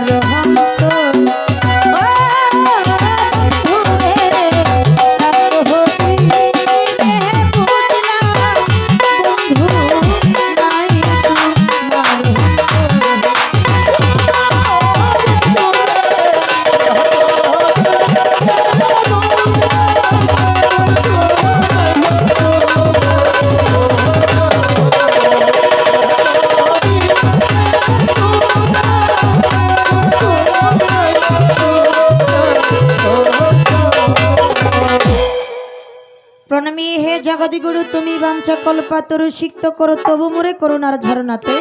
ধারা আমি হে জগদিগুরু তুমি বাঞ্ছা কল্পাতরু সিক্ত করো তবু মোরে করুণার ঝরনাতে।